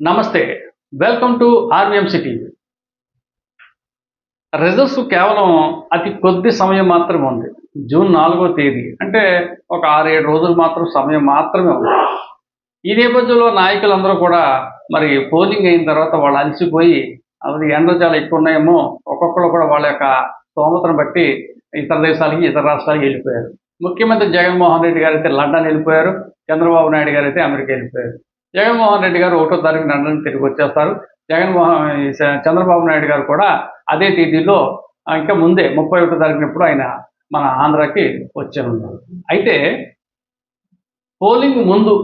నమస్తే. Welcome to RVM city results కేవలం అతి కొద్ది సమయం మాత్రమే ఉంది. జూన్ నాలుగో తేదీ. అంటే ఒక ఆరు ఏడు రోజులు మాత్రం సమయం మాత్రమే ఉంది. ఈ నేపథ్యంలో నాయకులందరూ కూడా మరి పోలింగ్ అయిన తర్వాత వాళ్ళు అలసిపోయి అది ఎండలు చాలా ఎక్కువ ఉన్నాయేమో ఒక్కొక్కరు కూడా వాళ్ళ యొక్క స్తోమతను బట్టి ఇతర దేశాలకి ఇతర రాష్ట్రాలకి వెళ్ళిపోయారు. ముఖ్యమంత్రి జగన్మోహన్ రెడ్డి గారు అయితే లండన్ వెళ్ళిపోయారు. చంద్రబాబు నాయుడు గారు అయితే అమెరికా వెళ్ళిపోయారు. జగన్మోహన్ రెడ్డి గారు ఒకటో తారీఖు లండన్ తిరిగి వచ్చేస్తారు. జగన్మోహన్ చంద్రబాబు నాయుడు గారు కూడా అదే తేదీలో ఇంకా ముందే ముప్పై ఒకటో తారీఖునప్పుడు ఆయన మన ఆంధ్రాకి వచ్చారు అయితే పోలింగ్ ముందు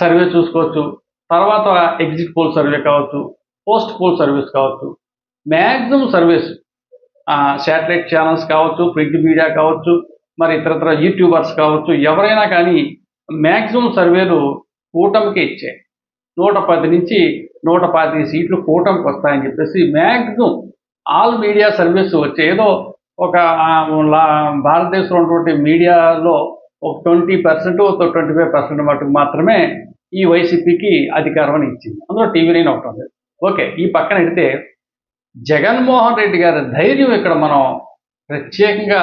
సర్వే చూసుకోవచ్చు. తర్వాత ఎగ్జిట్ పోల్ సర్వే కావచ్చు పోస్ట్ పోల్ సర్వీస్ కావచ్చు మ్యాక్సిమం సర్వీస్ శాటిలైట్ ఛానల్స్ కావచ్చు ప్రింట్ మీడియా కావచ్చు మరి ఇతరత్ర యూట్యూబర్స్ కావచ్చు ఎవరైనా కానీ మ్యాక్సిమం సర్వేలు కూటమికి ఇచ్చాయి. నూట పది నుంచి నూట పాతిక సీట్లు కూటమికి వస్తాయని చెప్పేసి మ్యాక్సిమం ఆల్ మీడియా సర్వీస్ వచ్చే ఏదో ఒక భారతదేశంలో ఉన్నటువంటి మీడియాలో ఒక ట్వంటీ పర్సెంట్ ఒక ట్వంటీ ఫైవ్ పర్సెంట్ మటుకు మాత్రమే ఈ వైసీపీకి అధికారం అని ఇచ్చింది. అందులో టీవీ నైన్ ఒకటి ఉంది. ఓకే ఈ పక్కన పెడితే జగన్మోహన్ రెడ్డి గారి ధైర్యం ఇక్కడ మనం ప్రత్యేకంగా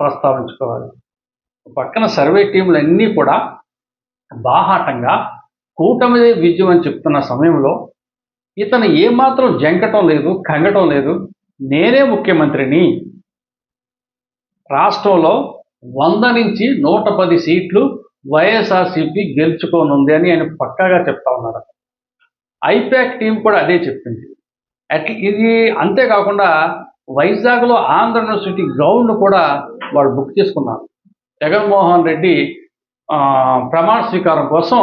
ప్రస్తావించుకోవాలి. పక్కన సర్వే టీంలు అన్నీ కూడా బాహాటంగా కూటమి విజయం అని చెప్తున్న సమయంలో ఇతను ఏమాత్రం జంకటం లేదు కంగటం లేదు. నేనే ముఖ్యమంత్రిని. రాష్ట్రంలో వంద నుంచి నూట పది సీట్లు వైఎస్ఆర్సీపీ గెలుచుకోనుంది అని ఆయన పక్కాగా చెప్తా ఉన్నారు ఐపాక్ టీం కూడా అదే చెప్పింది. అట్ల ఇది అంతేకాకుండా వైజాగ్లో ఆంధ్ర యూనివర్సిటీ గ్రౌండ్ కూడా వాళ్ళు బుక్ చేసుకున్నారు. జగన్మోహన్ రెడ్డి ప్రమాణ స్వీకారం కోసం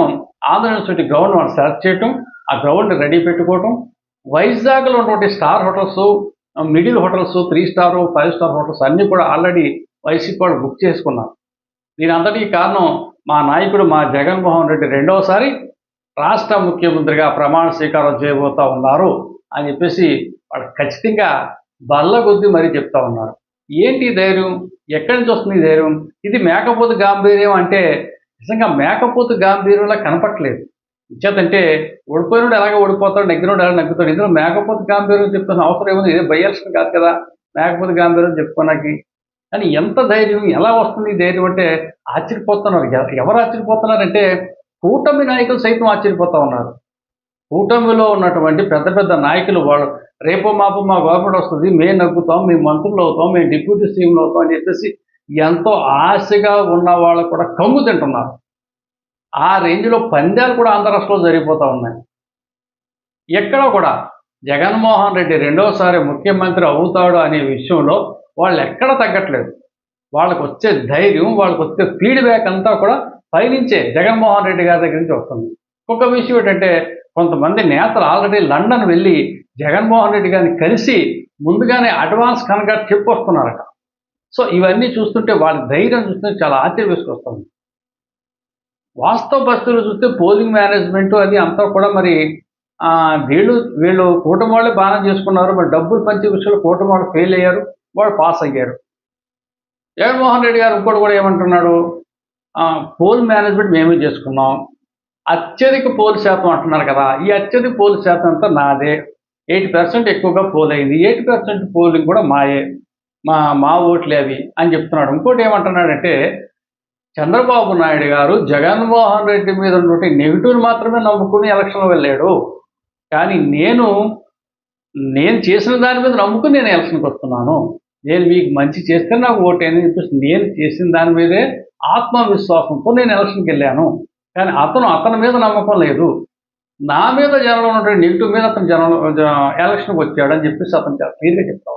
ఆంధ్ర యూనివర్సిటీ గ్రౌండ్ వాళ్ళు సెలెక్ట్ చేయటం ఆ గ్రౌండ్ రెడీ పెట్టుకోవటం వైజాగ్లో ఉన్నటువంటి star hotels middle hotels three star five star hotels అన్నీ కూడా ఆల్రెడీ వైసీపీ వాళ్ళు బుక్ చేసుకున్నారు. దీని అంతటికీ కారణం మా నాయకుడు మా జగన్మోహన్ రెడ్డి రెండవసారి రాష్ట్ర ముఖ్యమంత్రిగా ప్రమాణ స్వీకారం చేయబోతా ఉన్నారు అని చెప్పేసి వాళ్ళు ఖచ్చితంగా బల్లగొద్ది మరీ చెప్తా ఉన్నారు. ఏంటి ధైర్యం? ఎక్కడి నుంచి వస్తుంది ధైర్యం? ఇది మేకపోతు గాంభీర్యం అంటే నిజంగా మేకపోతు గాంభీర్యంలా కనపట్లేదు ఇచ్చేదంటే ఓడిపోయినోడు ఎలాగ ఓడిపోతాడు నెగ్గినోడు ఎలా నెగ్గుతాడు? ఇందులో మేకపోతు గాంభీర్యం చెప్తున్న అవసరం ఏముంది? ఇదే బయ్యాల్సిన కాదు కదా. మేకపోతు గాంభీర్యం చెప్పుకోనాకి కానీ ఎంత ధైర్యం ఎలా వస్తుంది ధైర్యం అంటే ఆశ్చర్యపోతున్నారు. ఎవరు ఆశ్చర్యపోతున్నారంటే కూటమి నాయకులు సైతం ఆశ్చర్యపోతా ఉన్నారు. కూటమిలో ఉన్నటువంటి పెద్ద పెద్ద నాయకులు వాళ్ళు రేపో మాపో మా గవర్నమెంట్ వస్తుంది మేము నగ్గుతాం మేము మంత్రులు అవుతాం మేము డిప్యూటీ సీఎంలు అవుతాం అని చెప్పేసి ఎంతో ఆశగా ఉన్న వాళ్ళు కూడా కమ్ము తింటున్నారు. ఆ రేంజ్లో పందాలు కూడా ఆంధ్ర రాష్ట్రంలో జరిగిపోతూ ఉన్నాయి. ఎక్కడ కూడా జగన్మోహన్ రెడ్డి రెండోసారి ముఖ్యమంత్రి అవుతాడు అనే విషయంలో వాళ్ళు ఎక్కడ తగ్గట్లేదు. వాళ్ళకు వచ్చే ధైర్యం వాళ్ళకు వచ్చే ఫీడ్బ్యాక్ అంతా కూడా పైనుంచే జగన్మోహన్ రెడ్డి గారి దగ్గర నుంచి వస్తుంది. ఇంకొక విషయం ఏంటంటే కొంతమంది నేతలు ఆల్రెడీ లండన్ వెళ్ళి జగన్మోహన్ రెడ్డి గారిని కలిసి ముందుగానే అడ్వాన్స్ కనుక చెప్పొస్తున్నారట సో ఇవన్నీ చూస్తుంటే వాళ్ళ ధైర్యం చూస్తుంటే చాలా ఆశ్చర్య వేసుకొస్తుంది వాస్తవ పరిస్థితులు చూస్తే పోలింగ్ మేనేజ్మెంట్ అది అంతా కూడా మరి వీళ్ళు వీళ్ళు కూటమి వాళ్ళే బాగా చేసుకున్నారు మరి డబ్బులు పంచే విషయంలో కూటమి వాళ్ళు ఫెయిల్ అయ్యారు వాళ్ళు పాస్ అయ్యారు. జగన్మోహన్ రెడ్డి గారు ఇంకోటి కూడా ఏమంటున్నాడు పోల్ మేనేజ్మెంట్ మేమే చేసుకున్నాం. అత్యధిక పోల్ శాతం అంటున్నారు కదా ఈ అత్యధిక పోల్ శాతం అంతా నాదే. ఎయిటీ పర్సెంట్ ఎక్కువగా పోల్ అయింది. ఎయిటీ పర్సెంట్ పోలింగ్ కూడా మాయే. మా మా ఓట్లే అవి అని చెప్తున్నాడు. ఇంకోటి ఏమంటున్నాడంటే చంద్రబాబు నాయుడు గారు జగన్మోహన్ రెడ్డి మీద ఉన్నటువంటి నెగిటివ్ మాత్రమే నమ్ముకుని ఎలక్షన్లో వెళ్ళాడు. కానీ నేను నేను చేసిన దాని మీద నమ్ముకుని నేను ఎలక్షన్కి వస్తున్నాను. నేను మీకు మంచి చేస్తే నాకు ఓటేనని అని చెప్పేసి నేను చేసిన దాని మీదే ఆత్మవిశ్వాసంతో నేను ఎలక్షన్కి వెళ్ళాను. కానీ అతను అతని మీద నమ్మకం లేదు. నా మీద జనంలో ఉన్నటువంటి నెగిటివ్ మీద అతను జనం ఎలక్షన్కి వచ్చాడు అని చెప్పేసి అతను చాలా క్లియర్గా చెప్తా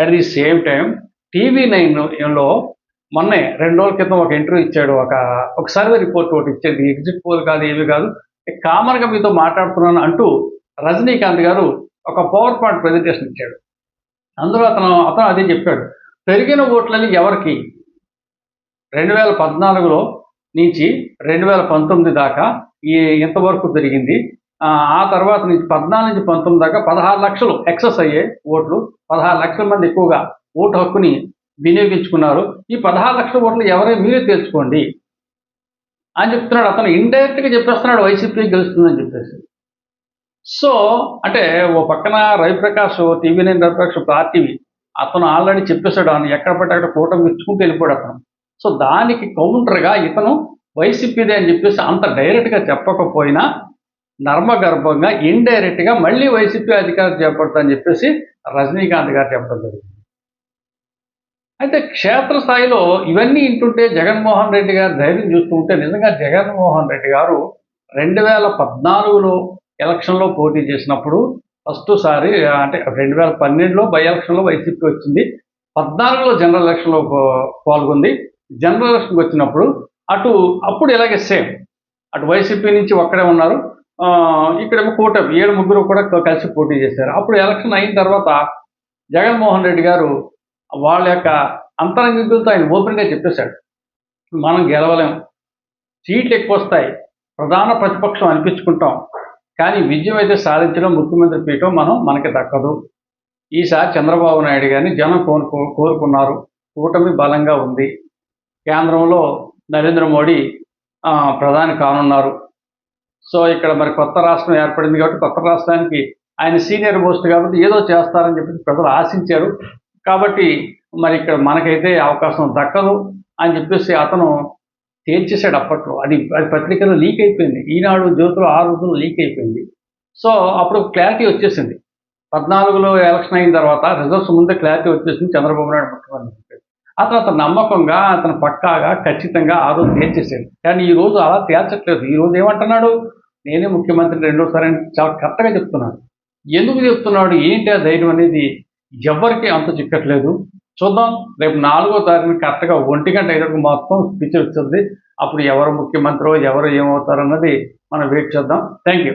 at the same time TV నైన్లో మొన్నే రెండు రోజుల క్రితం ఒక ఇంటర్వ్యూ ఇచ్చాడు. ఒక ఒక సర్వే రిపోర్ట్ ఒకటి ఇచ్చేది. ఎగ్జిట్ పోల్ కాదు ఏమి కాదు. కామన్గా మీతో మాట్లాడుతున్నాను అంటూ రజనీకాంత్ గారు ఒక పవర్ పాయింట్ ప్రజెంటేషన్ ఇచ్చాడు. అందులో అతను అతను అదే చెప్పాడు. పెరిగిన ఓట్లని ఎవరికి? రెండు వేల పద్నాలుగులో నుంచి రెండు వేల పంతొమ్మిది దాకా ఈ ఇంతవరకు పెరిగింది. ఆ తర్వాత నుంచి పద్నాలుగు నుంచి పంతొమ్మిది దాకా పదహారు లక్షలు ఎక్సెస్ అయ్యే ఓట్లు పదహారు లక్షల మంది ఎక్కువగా ఓటు హక్కుని వినియోగించుకున్నారు. ఈ పదహారు లక్షల ఓట్లు ఎవరే మీరే తెలుసుకోండి అని చెప్తున్నాడు. అతను ఇండైరెక్ట్గా చెప్పేస్తున్నాడు వైసీపీ గెలుస్తుందని చెప్పేసి. సో అంటే ఓ పక్కన రవిప్రకాష్ టీవీ నైన్ రవిప్రకాష్ పార్టీవి అతను ఆల్రెడీ చెప్పేశాడు అని ఎక్కడ పట్టి అక్కడ కూటమి ఇచ్చుకుంటూ వెళ్ళిపోయాడు అతను. సో దానికి కౌంటర్గా ఇతను వైసీపీదే అని చెప్పేసి అంత డైరెక్ట్గా చెప్పకపోయినా నర్మగర్భంగా ఇండైరెక్ట్గా మళ్ళీ వైసీపీ అధికారం చేపడతా చెప్పేసి రజనీకాంత్ గారు చెప్పడం జరిగింది. అయితే క్షేత్రస్థాయిలో ఇవన్నీ వింటుంటే జగన్మోహన్ రెడ్డి గారు ధైర్యం చూస్తుంటే నిజంగా జగన్మోహన్ రెడ్డి గారు రెండు వేల పద్నాలుగులో ఎలక్షన్లో పోటీ చేసినప్పుడు ఫస్ట్ సారి అంటే రెండు వేల పన్నెండులో బై ఎలక్షన్లో వైసీపీ వచ్చింది. పద్నాలుగులో జనరల్ ఎలక్షన్లో పాల్గొంది. జనరల్ ఎలక్షన్కి వచ్చినప్పుడు అటు అప్పుడు ఇలాగే సేమ్. అటు వైసీపీ నుంచి ఒక్కడే ఉన్నారు. ఇక్కడేమో కూటమి ఏడు ముగ్గురు కూడా కలిసి పోటీ చేశారు. అప్పుడు ఎలక్షన్ అయిన తర్వాత జగన్మోహన్ రెడ్డి గారు వాళ్ళ యొక్క అంతరంగికులతో ఆయన ఓపెన్గా చెప్పేశాడు. మనం గెలవలేం. సీట్లు ఎక్కువ వస్తాయి. ప్రధాన ప్రతిపక్షం అనిపించుకుంటాం. కానీ విజయం అయితే సాధించడం ముఖ్యమంత్రి పీఠం మనం మనకి దక్కదు. ఈసారి చంద్రబాబు నాయుడు గారిని జనం కోరుకు కోరుకున్నారు. కూటమి బలంగా ఉంది. కేంద్రంలో నరేంద్ర మోడీ ప్రధాని కానున్నారు. సో ఇక్కడ మరి కొత్త రాష్ట్రం ఏర్పడింది కాబట్టి కొత్త రాష్ట్రానికి ఆయన సీనియర్ మోస్ట్ కాబట్టి ఏదో చేస్తారని చెప్పి ప్రజలు ఆశించారు. కాబట్టి మరి ఇక్కడ మనకైతే అవకాశం దక్కదు అని చెప్పేసి అతను తేల్చేశాడు అప్పట్లో. అది అది పత్రికలో లీక్ అయిపోయింది. ఈనాడు జ్యోతిలో ఆ రోజుల్లో లీక్ అయిపోయింది. సో అప్పుడు క్లారిటీ వచ్చేసింది. పద్నాలుగులో ఎలక్షన్ అయిన తర్వాత రిజల్ట్స్ ముందే క్లారిటీ వచ్చేసింది చంద్రబాబు నాయుడు ముఖ్యమంత్రి. అతను అతను నమ్మకంగా అతను పక్కాగా ఖచ్చితంగా ఆ రోజు తేల్చేసాడు కానీ ఈ రోజు అలా తేల్చట్లేదు. ఈ రోజు ఏమంటున్నాడు? నేనే ముఖ్యమంత్రి రెండోసారి అని చాలా కరెక్ట్గా చెప్తున్నాడు. ఎందుకు చెప్తున్నాడు? ఏంటి ఆ ధైర్యం అనేది? ఎవరికి అంత చిక్కట్లేదు. చూద్దాం. రేపు నాలుగో తారీఖున కరెక్ట్గా ఒంటి గంట ఐదు మొత్తం స్పీచ్ వస్తుంది. అప్పుడు ఎవరు ముఖ్యమంత్రో ఎవరు ఏమవుతారన్నది మనం వెయిట్ చేద్దాం. Thank you